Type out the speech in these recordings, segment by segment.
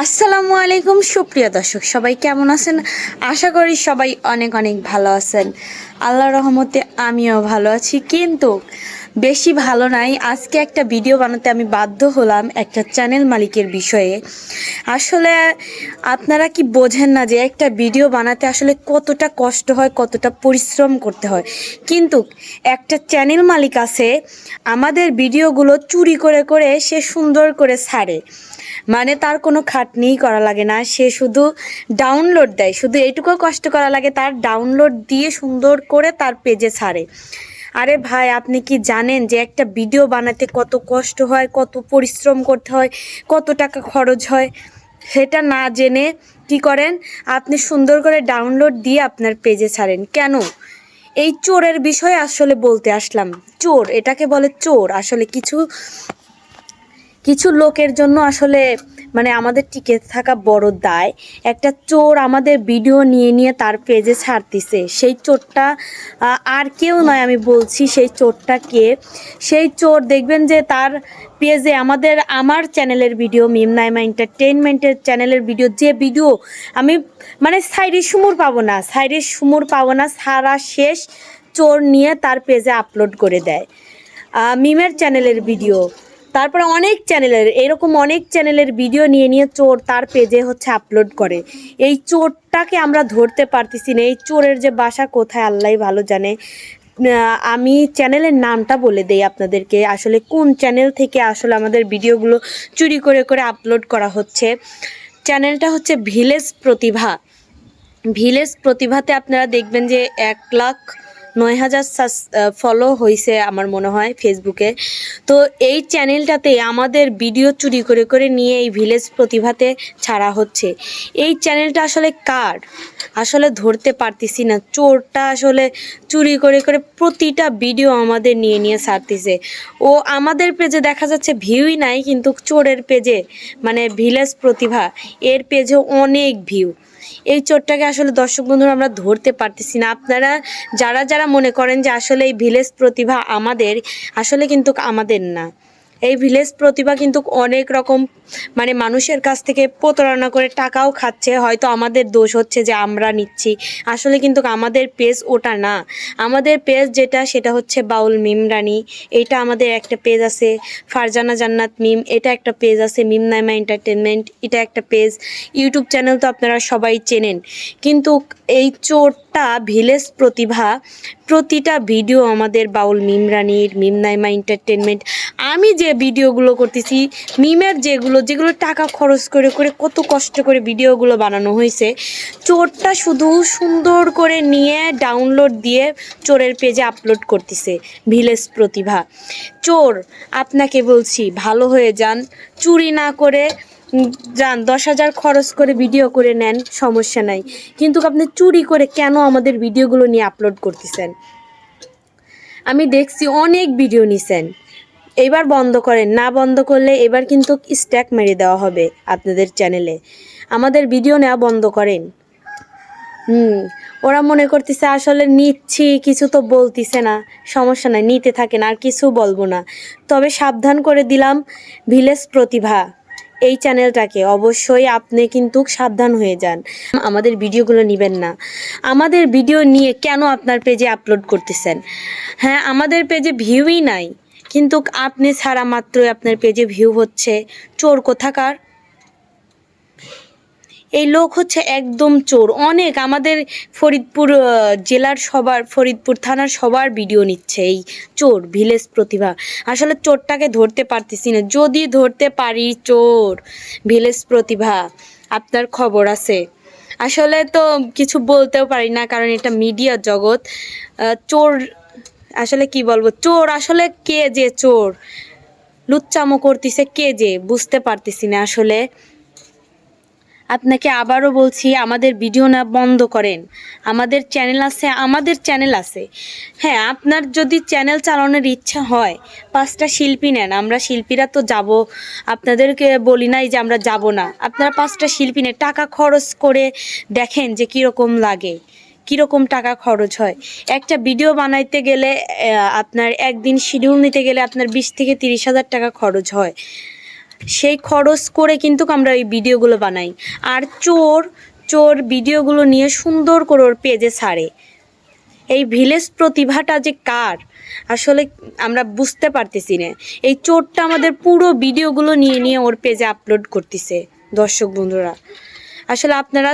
আসসালামু আলাইকুম, সুপ্রিয় দর্শক, সবাই কেমন আছেন? আশা করি সবাই অনেক অনেক ভালো আছেন। আল্লাহ রহমতে আমিও ভালো আছি, কিন্তু বেশি ভালো নাই। আজকে একটা ভিডিও বানাতে আমি বাধ্য হলাম একটা চ্যানেল মালিকের বিষয়ে। আসলে আপনারা কি বোঝেন না যে একটা ভিডিও বানাতে আসলে কতটা কষ্ট হয়, কতটা পরিশ্রম করতে হয়? কিন্তু একটা চ্যানেল মালিক আছে, আমাদের ভিডিওগুলো চুরি করে করে সে সুন্দর করে ছাড়ে। মানে তার কোনো খাটনিই করা লাগে না। সে শুধু ডাউনলোড দেয়, শুধু এইটুকু কষ্ট করা লাগে, তার ডাউনলোড দিয়ে সুন্দর করে তার পেজে ছাড়ে। আরে ভাই, আপনি কি জানেন যে একটা ভিডিও বানাতে কত কষ্ট হয়, কত পরিশ্রম করতে হয়, কত টাকা খরচ হয়? সেটা না জেনে কি করেন? আপনি সুন্দর করে ডাউনলোড দিয়ে আপনার পেজে ছাড়েন। কেন? এই চোরের বিষয়ে আসলে বলতে আসলাম। চোর, এটাকে বলে চোর। আসলে কিছু কিছু লোকের জন্য আসলে মানে আমাদের টিকে থাকা বড় দায়। একটা চোর আমাদের ভিডিও নিয়ে নিয়ে তার পেজে ছাড়তিছে। সেই চোরটা আর কেউ নয় আমি বলছি সেই চোরটা কে? সেই চোর দেখবেন যে তার পেজে আমাদের, আমার চ্যানেলের ভিডিও মিম নাইমা এন্টারটেনমেন্টের চ্যানেলের ভিডিও যে ভিডিও আমি মানে সাইডের সুমুর পাবো না। সাইডে সুমুর পাবো না, সারা শেষ চোর নিয়ে তার পেজে আপলোড করে দেয়। মিমের চ্যানেলের ভিডিও তারপরে অনেক চ্যানেলের, এরকম অনেক চ্যানেলের ভিডিও নিয়ে নিয়ে চোর তার পেজে হচ্ছে আপলোড করে। এই চোরটাকে আমরা ধরতে পারতেছি না। এই চোরের যে বাসা কোথায় আল্লাহ ভালো জানে। আমি চ্যানেলের নামটা বলে দেই আপনাদেরকে। আসলে কোন চ্যানেল থেকে আসলে আমাদের ভিডিওগুলো চুরি করে করে আপলোড করা হচ্ছে? চ্যানেলটা হচ্ছে ভিলেজ প্রতিভা। ভিলেজ প্রতিভাতে আপনারা দেখবেন যে এক লাখ নয় হাজার ফলো হয়েছে আমার মনে হয় ফেসবুকে তো এই চ্যানেলটাতে আমাদের ভিডিও চুরি করে করে নিয়ে এই ভিলেজ প্রতিভাতে ছাড়া হচ্ছে। এই চ্যানেলটা আসলে কার? আসলে ধরতে পারতেছি না। চোরটা আসলে চুরি করে করে প্রতিটা ভিডিও আমাদের নিয়ে নিয়ে ছাড়তেছে। ও আমাদের পেজে দেখা যাচ্ছে ভিউই নাই, কিন্তু চোরের পেজে মানে ভিলেজ প্রতিভা, এর পেজে অনেক ভিউ এই চোরটাকে আসলে দর্শক বন্ধুরা আমরা ধরতে পারতেছি না। আপনারা যারা যারা মনে করেন যে আসলে এই ভিলেজ প্রতিভা আমাদের, আসলে কিন্তু আমাদের না। এই ভিলেজ প্রতিভা কিন্তু অনেক রকম মানে মানুষের কাছ থেকে প্রতারণা করে টাকাও খাচ্ছে, হয়তো আমাদের দোষ হচ্ছে যে আমরা নিচ্ছি। আসলে কিন্তু আমাদের পেজ ওটা না। আমাদের পেজ যেটা, সেটা হচ্ছে বাউল মিম রানী। এইটা আমাদের একটা পেজ আছে, ফারজানা জান্নাত মিম। এটা একটা পেজ আছে, মিম নাইমা এন্টারটেনমেন্ট এটা একটা পেজ। ইউটিউব চ্যানেল তো আপনারা সবাই চেনেন। কিন্তু এই চোরটা, ভিলেজ প্রতিভা, প্রতিটা ভিডিও আমাদের বাউল মিম রানীর, মিম নাইমা এন্টারটেনমেন্ট আমি যে ভিডিওগুলো করতেছি, মিমের যেগুলো যেগুলো টাকা খরচ করে করে কত কষ্ট করে ভিডিওগুলো বানানো হয়েছে, চোরটা শুধু সুন্দর করে নিয়ে ডাউনলোড দিয়ে চোরের পেজে আপলোড করতেছে, ভিলেজ প্রতিভা। চোর, আপনাকে বলছি, ভালো হয়ে যান, চুরি না করে যান, দশ হাজার খরচ করে ভিডিও করে নেন, সমস্যা নাই। কিন্তু আপনি চুরি করে কেন আমাদের ভিডিওগুলো নিয়ে আপলোড করতেছেন? আমি দেখছি অনেক ভিডিও নিছেন। এবার বন্ধ করেন। না বন্ধ করলে এবার কিন্তু স্ট্যাক মেরে দেওয়া হবে আপনাদের চ্যানেলে আমাদের ভিডিও নেওয়া বন্ধ করেন। হুম, ওরা মনে করতেছে আসলে নিচ্ছি, কিছু তো বলতিছে না। সমস্যা নাই, নিতে থাকেন, আর কিছু বলব না। তবে সাবধান করে দিলাম ভিলেজ প্রতিভা এই চ্যানেলটাকে অবশ্যই আপনি কিন্তু সাবধান হয়ে যান। আমাদের ভিডিওগুলো নেবেন না। আমাদের ভিডিও নিয়ে কেন আপনার পেজে আপলোড করতেছেন? হ্যাঁ আমাদের পেজে ভিউই নাই। কিন্তু আপনি ছাড়া মাত্রই আপনার পেজে ভিউ হচ্ছে। চোর কোথাকার? এই লোক হচ্ছে একদম চোর। অনেক আমাদের ফরিদপুর জেলার সবার, ফরিদপুর থানার সবার ভিডিও নিচ্ছে এই চোর, ভিলেজ প্রতিভা। আসলে চোরটাকে ধরতে পারতেছি না। যদি ধরতে পারি চোর, ভিলেজ প্রতিভা, আপনার খবর আছে। আসলে তো কিছু বলতেও পারি না, কারণ এটা মিডিয়া জগৎ। চোর আসলে কি বলব? চোর আসলে কে যে চোর? লুচ্চামো করতেছে কে যে? বুঝতে পারতেছি না আসলে। আপনাকে আবারও বলছি, আমাদের ভিডিও না বন্ধ করেন। আমাদের চ্যানেল আছে, আমাদের চ্যানেল আছে। হ্যাঁ আপনার যদি চ্যানেল চালানোর ইচ্ছা হয়, পাঁচটা শিল্পী নেন। আমরা শিল্পীরা তো যাব। আপনাদেরকে বলি নাই যে আমরা যাব না। আপনারা পাঁচটা শিল্পী নেন। টাকা খরচ করে দেখেন যে কীরকম লাগে। কীরকম টাকা খরচ হয়? একটা ভিডিও বানাইতে গেলে আপনার একদিন শিডিউল নিতে গেলে আপনার বিশ থেকে তিরিশ হাজার টাকা খরচ হয়। সেই খরচ করে কিন্তু আমরা এই ভিডিওগুলো বানাই। আর চোর চোর ভিডিওগুলো নিয়ে সুন্দর করে ওর পেজে ছাড়ে। এই ভিলেজ প্রতিভাটা যে কার? আসলে আমরা বুঝতে পারতেছি না। এই চোরটা আমাদের পুরো ভিডিওগুলো নিয়ে নিয়ে ওর পেজে আপলোড করতেছে। দর্শক বন্ধুরা আসলে আপনারা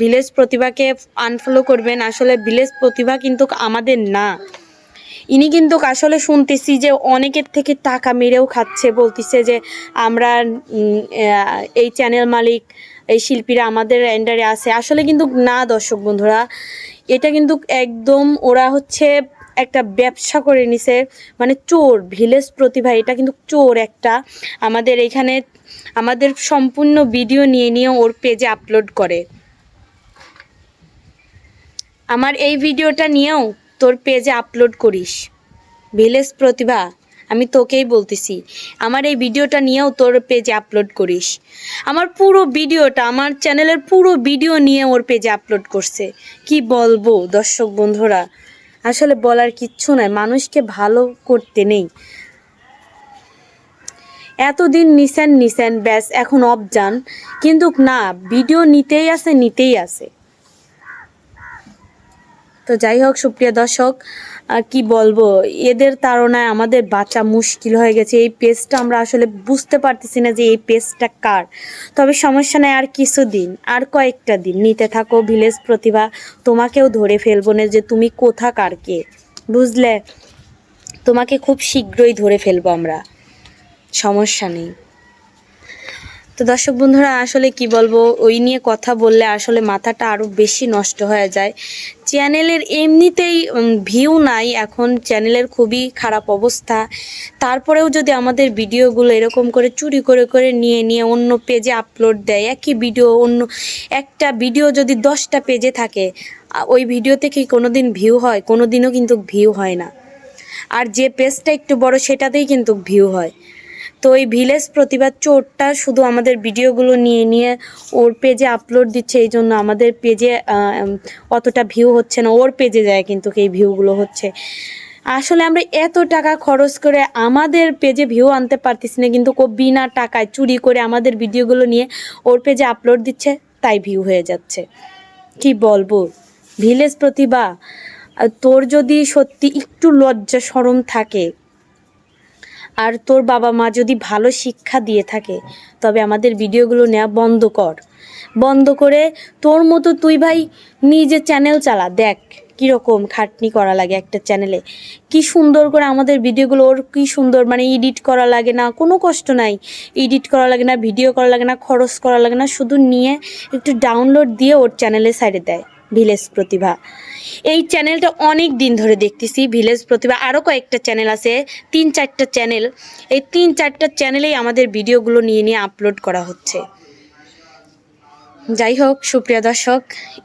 ভিলেজ প্রতিভাকে আনফলো করবেন। আসলে ভিলেজ প্রতিভা কিন্তু আমাদের না। ইনি কিন্তু আসলে শুনতেছি যে অনেকের থেকে টাকা মেরেও খাচ্ছে, বলতেছে যে আমরা এই চ্যানেল মালিক, এই শিল্পীরা আমাদের এন্ডারে আছে। আসলে কিন্তু না দর্শক বন্ধুরা, এটা কিন্তু একদম ওরা হচ্ছে একটা ব্যবসা করে নিছে মানে চোর, ভিলেজ প্রতিভা, এটা কিন্তু চোর একটা। আমাদের এখানে, আমাদের সম্পূর্ণ ভিডিও নিয়ে নিয়ে ওর পেজে আপলোড করে। আমার এই ভিডিওটা নিয়েও তোর পেজে আপলোড করিস। ভিলেজ প্রতিভা, আমি তোকেই বলতেছি। আমার এই ভিডিওটা নিয়েও তোর পেজে আপলোড করিস। আমার পুরো ভিডিওটা, আমার চ্যানেলের পুরো ভিডিও নিয়ে ওর পেজে আপলোড করছে। কি বলব দর্শক বন্ধুরা? আসলে বলার কিচ্ছু নাই। মানুষকে ভালো করতে নেই। এতদিন নিছেন নিছেন, ব্যাস, এখন অফ যান। কিন্তু না, ভিডিও নিতেই আছে নিতেই আছে। তো যাই হোক, সুপ্রিয় দর্শক কি বলব, এদের তাড়নায় আমাদের বাঁচা মুশকিল হয়ে গেছে। এই পেজটা আমরা আসলে বুঝতে পারতেছি না যে এই পেজটা কার। তবে সমস্যা নেই, আর কিছু দিন, আর কয়েকটা দিন। নিতে থাকো, ভিলেজ প্রতিভা, তোমাকেও ধরে ফেলব না যে তুমি কোথাকার কে। বুঝলে? তোমাকে খুব শীঘ্রই ধরে ফেলব আমরা। সমস্যা নেই। তো দর্শক বন্ধুরা, আসলে কি বলব, ওই নিয়ে কথা বললে আসলে মাথাটা আরও বেশি নষ্ট হয়ে যায়। চ্যানেলের এমনিতেই ভিউ নাই, এখন চ্যানেলের খুবই খারাপ অবস্থা। তারপরেও যদি আমাদের ভিডিওগুলো এরকম করে চুরি করে করে নিয়ে নিয়ে অন্য পেজে আপলোড দেয়, একই ভিডিও অন্য, একটা ভিডিও যদি দশটা পেজে থাকে ওই ভিডিওতে কি কোনো দিন ভিউ হয়? কোনো দিনও কিন্তু ভিউ হয় না। আর যে পেজটা একটু বড়, সেটাতেই কিন্তু ভিউ হয়। তো এই ভিলেজ প্রতিবাদ চোরটা শুধু আমাদের ভিডিওগুলো নিয়ে নিয়ে ওর পেজে আপলোড দিচ্ছে, এই জন্য আমাদের পেজে অতটা ভিউ হচ্ছে না। ওর পেজে যায় কিন্তু এই ভিউগুলো হচ্ছে। আসলে আমরা এত টাকা খরচ করে আমাদের পেজে ভিউ আনতে পারতেছি না, কিন্তু ও বিনা টাকায় চুরি করে আমাদের ভিডিওগুলো নিয়ে ওর পেজে আপলোড দিচ্ছে, তাই ভিউ হয়ে যাচ্ছে। কি বলব? ভিলেজ প্রতিভা তোর যদি সত্যি একটু লজ্জা সরম থাকে আর তোর বাবা মা যদি ভালো শিক্ষা দিয়ে থাকে, তবে আমাদের ভিডিওগুলো নেওয়া বন্ধ কর। বন্ধ করে তোর মতো তুই ভাই নিজে চ্যানেল চালা। দেখ, কীরকম খাটনি করা লাগে একটা চ্যানেলে কি সুন্দর করে আমাদের ভিডিওগুলো, ওর কী সুন্দর মানে এডিট করা লাগে না, কোনো কষ্ট নাই। এডিট করা লাগে না ভিডিও করা লাগে না, খরচ করা লাগে না, শুধু নিয়ে একটু ডাউনলোড দিয়ে ওর চ্যানেলে সাইডে দেয়। ভিলেজ প্রতিভা। এই চ্যানেলটা অনেক দিন ধরে দেখতেছি, ভিলেজ প্রতিভা। আরও কয়েকটা চ্যানেল আছে, তিন চারটা চ্যানেল। এই তিন চারটা চ্যানেলেই আমাদের ভিডিওগুলো নিয়ে নিয়ে আপলোড করা হচ্ছে। যাই হোক, সুপ্রিয়া দর্শক,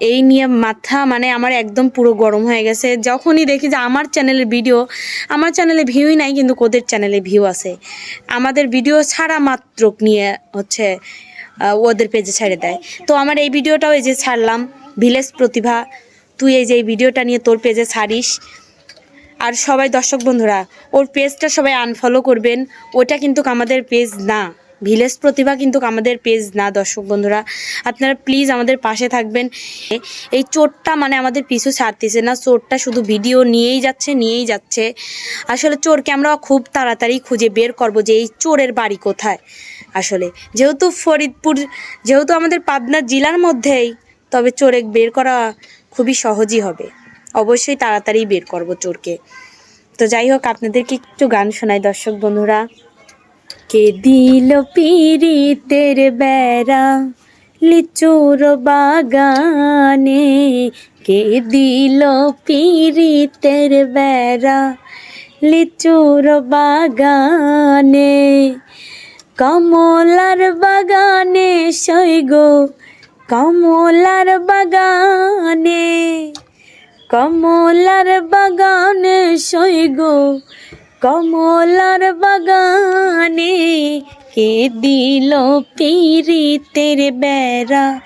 এই নিয়ে মাথা মানে আমার একদম পুরো গরম হয়ে গেছে। যখনই দেখি যে আমার চ্যানেলের ভিডিও, আমার চ্যানেলে ভিউই নাই, কিন্তু ওদের চ্যানেলে ভিউ আছে? আমাদের ভিডিও ছাড়া মাত্র নিয়ে হচ্ছে ওদের পেজে ছেড়ে দেয়। তো আমার এই ভিডিওটাও এই যে ছাড়লাম। ভিলেজ প্রতিভা, তুই এই যে এই ভিডিওটা নিয়ে তোর পেজে ছাড়িস। আর সবাই দর্শক বন্ধুরা, ওর পেজটা সবাই আনফলো করবেন। ওটা কিন্তু আমাদের পেজ না। ভিলেজ প্রতিভা কিন্তু আমাদের পেজ না, দর্শক বন্ধুরা। আপনারা প্লিজ আমাদের পাশে থাকবেন। এই চোরটা মানে আমাদের পিছু ছাড়তেছে না। চোরটা শুধু ভিডিও নিয়েই যাচ্ছে নিয়েই যাচ্ছে। আসলে চোরকে আমরা খুব তাড়াতাড়ি খুঁজে বের করব যে এই চোরের বাড়ি কোথায়। আসলে যেহেতু ফরিদপুর, যেহেতু আমাদের পাবনা জেলার মধ্যেই তবে চোরে বের করা খুবই সহজই হবে। অবশ্যই তাড়াতাড়ি বের করব চোরকে। তো যাই হোক, আপনাদেরকে একটু গান শোনাই দর্শক বন্ধুরা। কে দিল পিরিতের বেড়া লিচুর বাগানে? কে দিল পিরিতের বেড়া লিচুর বাগানে? কমলার বাগানে সৈগো কমলার বাগানে কমলার বাগানে সৈগো কমলার বাগানে কে দিল পিরিতের বেড়া?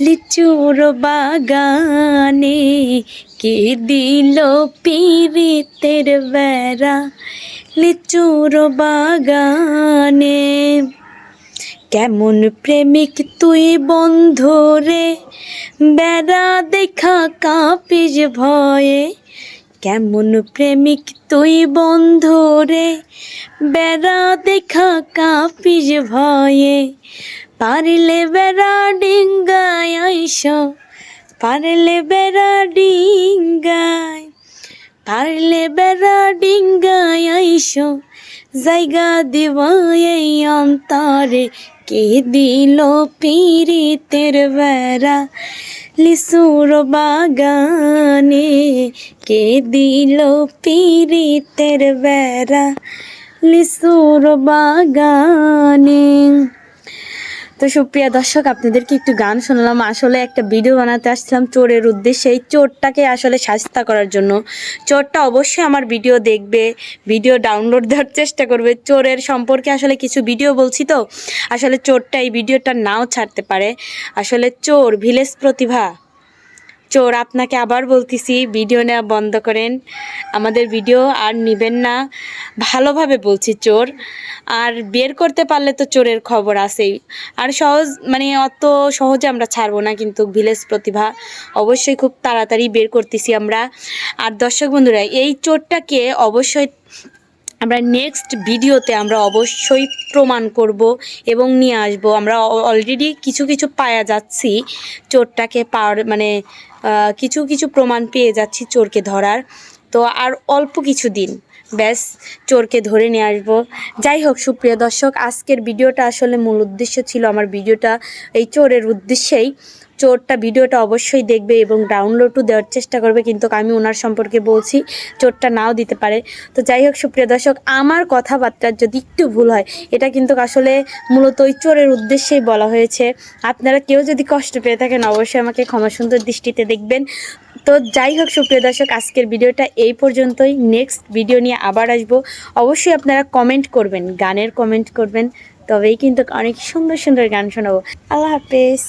লিচুর বাগানে কে দিল পিরিতের বেড়া? লিচুর বাগানে কেমন প্রেমিক তুই বন্ধু রে? বেড়া দেখা কাঁপিস ভয়ে। কেমন প্রেমিক তুই বন্ধু রে? বেড়া দেখা কাঁপিস ভয়ে। পারিলে বেড়া ডিঙ্গায় আইস, পারলে বেড়া ডিঙ্গায়। পারলে বেড়া ডিঙ্গায় আইস, জায়গা দিব এই অন্তরে। কে দিল পীরিতের বেড়া? লিসুর বাগানে কে দিল পীরিতের বেড়া? লিসুর বাগানে তো সুপ্রিয়া দর্শক, আপনাদেরকে একটু গান শুনলাম। আসলে একটা ভিডিও বানাতে আসছিলাম চোরের উদ্দেশ্যে। এই চোরটাকে আসলে সাজতা করার জন্য। চোরটা অবশ্যই আমার ভিডিও দেখবে ভিডিও ডাউনলোড দেওয়ার চেষ্টা করবে। চোরের সম্পর্কে আসলে কিছু ভিডিও বলছি তো। আসলে চোরটা এই ভিডিওটা নাও ছাড়তে পারে। আসলে চোর, ভিলেজ প্রতিভা। চোর, আপনাকে আবার বলতেছি, ভিডিও নেওয়া বন্ধ করেন। আমাদের ভিডিও আর নেবেন না। ভালোভাবে বলছি, চোর। আর বের করতে পারলে তো চোরের খবর আছেই। আর সহজ মানে অত সহজে আমরা ছাড়বো না কিন্তু ভিলেজ প্রতিভা। অবশ্যই খুব তাড়াতাড়ি বের করতেছি আমরা। আর দর্শক বন্ধুরা, এই চোরটাকে অবশ্যই আমরা নেক্সট ভিডিওতে আমরা অবশ্যই প্রমাণ করব এবং নিয়ে আসব। আমরা অলরেডি কিছু কিছু পায়া যাচ্ছি চোরটাকে পাওয়ার মানে কিছু কিছু প্রমাণ পেয়ে যাচ্ছি চোরকে ধরার। তো আর অল্প কিছু দিন। ব্যাস, চোরকে ধরে নিয়ে আসব। যাই হোক, সুপ্রিয় দর্শক, আজকের ভিডিওটা আসলে মূল উদ্দেশ্য ছিল আমার ভিডিওটা, এই চোরের উদ্দেশ্যেই। চোরটা ভিডিওটা অবশ্যই দেখবে এবং ডাউনলোডও দেওয়ার চেষ্টা করবে, কিন্তু আমি ওনার সম্পর্কে বলছি, চোরটা নাও দিতে পারে। তো যাই হোক, সুপ্রিয় দর্শক, আমার কথাবার্তার যদি একটু ভুল হয়, এটা কিন্তু আসলে মূলত ওই চোরের উদ্দেশ্যেই বলা হয়েছে। আপনারা কেউ যদি কষ্ট পেয়ে থাকেন, অবশ্যই আমাকে ক্ষমা সুন্দর দৃষ্টিতে দেখবেন। তো যাই হোক, সুপ্রিয় দর্শক, আজকের ভিডিওটা এই পর্যন্তই। নেক্সট ভিডিও নিয়ে আবার আসব। অবশ্যই আপনারা কমেন্ট করবেন, গানের কমেন্ট করবেন। তবেই কিন্তু অনেক সুন্দর সুন্দর গান শোনাবো। আল্লাহ হাফেজ।